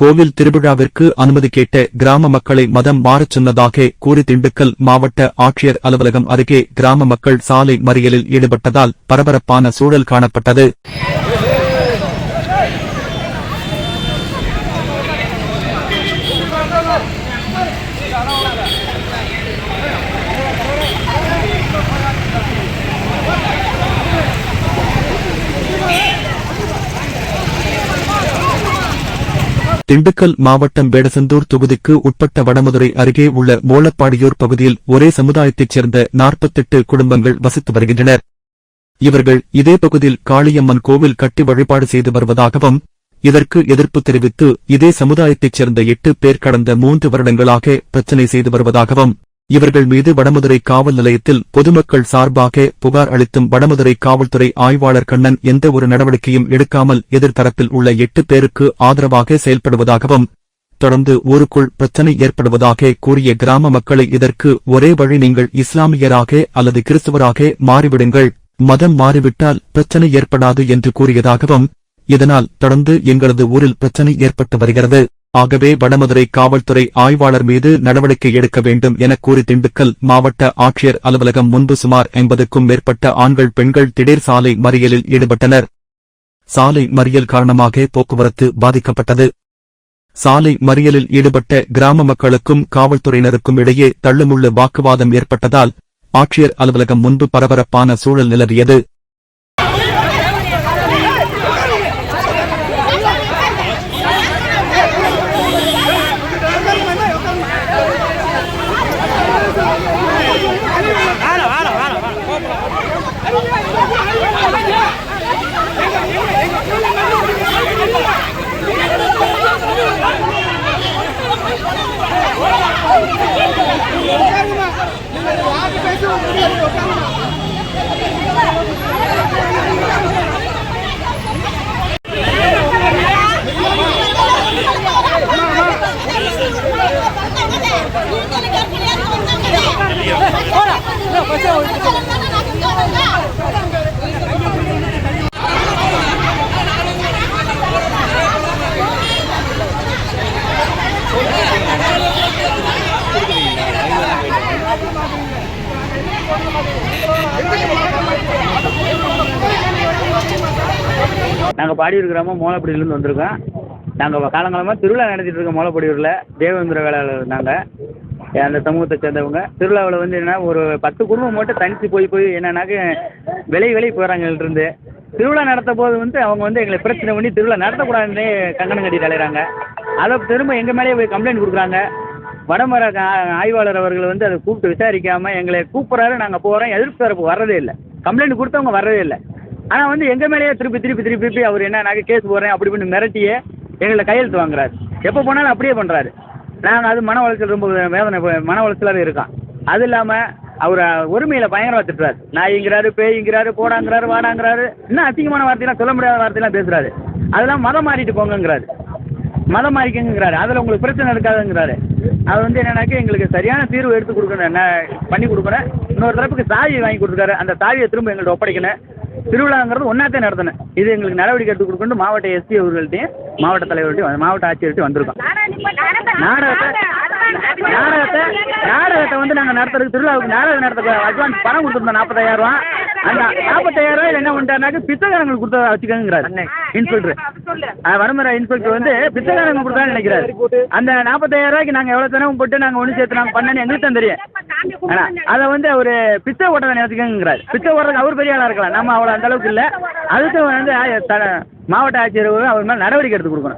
கோவில் திருவிழாவிற்கு அனுமதி கேட்ட கிராம மக்களை மதம் மாறச் சொன்னதாக கூறி திண்டுக்கல் மாவட்ட ஆட்சியர் அலுவலகம் அருகே கிராம மக்கள் சாலை மறியலில் ஈடுபட்டதால் பரபரப்பான சூழல் காணப்பட்டது. திண்டுக்கல் மாவட்டம் வேடசந்தூர் தொகுதிக்கு உட்பட்ட வடமதுரை அருகே உள்ள மோலப்பாடியூர் பகுதியில் ஒரே சமுதாயத்தைச் சேர்ந்த நாற்பத்தெட்டு குடும்பங்கள் வசித்து வருகின்றனர். இவர்கள் இதே பகுதியில் காளியம்மன் கோவில் கட்டி வழிபாடு செய்து வருவதாகவும் இதற்கு எதிர்ப்பு தெரிவித்து இதே சமுதாயத்தைச் சேர்ந்த எட்டு பேர் கடந்த மூன்று வருடங்களாக பிரச்சினை செய்து வருவதாகவும் இவர்கள் மீது வடமதுரை காவல் நிலையத்தில் பொதுமக்கள் சார்பாக புகார் அளித்தும் வடமதுரை காவல்துறை ஆய்வாளர் கண்ணன் எந்த ஒரு நடவடிக்கையும் எடுக்காமல் எதிர்த்தரப்பில் உள்ள எட்டு பேருக்கு ஆதரவாக செயல்படுவதாகவும் தொடர்ந்து ஊருக்குள் பிரச்சனை ஏற்படுவதாக கூறிய கிராம மக்களை இதற்கு ஒரே வழி நீங்கள் இஸ்லாமியராக அல்லது கிறிஸ்துவராக மாறிவிடுங்கள் மதம் மாறிவிட்டால் பிரச்சனை ஏற்படாது என்று கூறியதாகவும் இதனால் தொடர்ந்து எங்களது ஊரில் பிரச்சனை ஏற்பட்டு வருகிறது. ஆகவே வடமதுரை காவல்துறை ஆய்வாளர் மீது நடவடிக்கை எடுக்க வேண்டும் என கூறி திண்டுக்கல் மாவட்ட ஆட்சியர் அலுவலகம் முன்பு சுமார் எண்பதுக்கும் மேற்பட்ட ஆண்கள் பெண்கள் திடீர் சாலை மறியலில் ஈடுபட்டனர். சாலை மறியல் காரணமாக போக்குவரத்து பாதிக்கப்பட்டது. சாலை மறியலில் ஈடுபட்ட கிராம மக்களுக்கும் காவல்துறையினருக்கும் இடையே தள்ளுமுள்ளு வாக்குவாதம் ஏற்பட்டதால் ஆட்சியர் அலுவலகம் முன்பு பரபரப்பான சூழல் நிலவியது. Yeah, yeah, yeah. நாங்கள் பாடியூர் கிராமம் மோலப்படியிலேருந்து வந்திருக்கோம். நாங்கள் காலங்காலமாக திருவிழா நடத்திட்டு இருக்கோம் மோலப்படியூரில். தேவேந்திர வேளாளர் நாங்கள் அந்த சமூகத்தை சேர்ந்தவங்க. திருவிழாவில் வந்து என்னென்னா ஒரு பத்து குடும்பம் மட்டும் தனித்து போய் போய் என்னன்னாக்க விலை விலை போகிறாங்க இருந்து திருவிழா நடத்த போது வந்து அவங்க வந்து எங்களை பிரச்சனை பண்ணி திருவிழா நடத்தக்கூடாதுன்னே கங்கணம் கட்டி அலைகிறாங்க அதை திரும்ப எங்கள் மேலேயே போய் கம்ப்ளைண்ட் கொடுக்குறாங்க. வடமர ஆய்வாளர் அவர்கள் வந்து அதை கூப்பிட்டு விசாரிக்காமல் எங்களை கூப்பிட்றாரு நாங்கள் போகிறோம் எதிர்ப்பு தரப்பு வர்றதே இல்லை. கம்ப்ளைண்ட் கொடுத்தவங்க வர்றதே இல்லை. ஆனால் வந்து எங்கள் மேலேயே திருப்பி திருப்பி திருப்பி திருப்பி அவர் என்ன நாங்கள் கேஸ் போடுறேன் அப்படி இப்படின்னு மிரட்டியே எங்களை கையெழுத்து வாங்குறாரு. எப்போ போனாலும் அப்படியே பண்ணுறாரு நாங்கள் அது மன உளைச்சல் ரொம்ப வேதனை மன உளைச்சலாக இருக்கான். அது இல்லாமல் அவர் ஒருமையில் பயங்கரமாக திட்டுறாரு. நாய்ங்கிறாரு பேய்ங்கிறாரு போடாங்கிறாரு வாடாங்கிறாரு. இன்னும் அசிங்கமான வார்த்தையெல்லாம் சொல்ல முடியாத வார்த்தையெல்லாம் பேசுகிறாரு அதெல்லாம் மதம் மாறிட்டு போங்கங்கிறாரு. மதம் மாறிக்கங்கிறாரு. அதில் உங்களுக்கு பிரச்சனை இருக்காதுங்கிறாரு. அது வந்து என்னன்னாக்க எங்களுக்கு சரியான தீர்வு எடுத்து கொடுக்கணும். என்ன பண்ணி கொடுக்குறேன் இன்னொரு தரப்புக்கு சாவி வாங்கி கொடுத்துருக்காரு அந்த சாவியை திரும்ப எங்கள்கிட்ட ஒப்படைக்கணும். திருவிழாங்கிறது ஒன்றாத்தே நடத்தணும் இது எங்களுக்கு நடவடிக்கை எடுத்து கொடுக்கணும் மாவட்ட எஸ்பி அவர்கள்ட்டையும் மாவட்ட தலைவர்கிட்டையும் மாவட்ட ஆட்சியர்கிட்டையும் வந்திருக்கோம். நாடகத்தை நாடகத்தை நாடகத்தை வந்து நாங்கள் நடத்துறதுக்கு திருவிழாவுக்கு நாடகம் நடத்த அட்வான்ஸ் பணம் கொடுத்துருந்தோம் நாற்பத்தாயிரம் ரூபா அந்த நாற்பத்தாயிரம் ரூபாயில் என்ன பண்ணிட்டாருனாக்க பித்தகாரங்களுக்கு கொடுத்த வச்சுக்கோங்கிறாரு. இன்ஸ்பெக்டர் வடமுறை இன்ஸ்பெக்டர் வந்து பிச்சைக்காரங்க கொடுத்தான்னு நினைக்கிறாரு. அந்த நாற்பத்தாயிரம் ரூபாய்க்கு நாங்கள் எவ்வளோ தினமும் போட்டு நாங்கள் ஒன்று சேர்த்து நாங்கள் பண்ணேன்னு எங்களுக்கு தான் தெரியும். ஆனா அதை வந்து அவர் பிச்சை ஓட்டதை நினைச்சுக்கங்கிறாரு. பிச்சை ஓடுறதுக்கு அவர் பெரிய ஆளாக இருக்கலாம். நம்ம அவ்வளோ அந்த அளவுக்கு இல்லை. அதுக்கு வந்து மாவட்ட ஆட்சியர் அவர் மேலே நடவடிக்கை எடுத்து கொடுக்கணும்.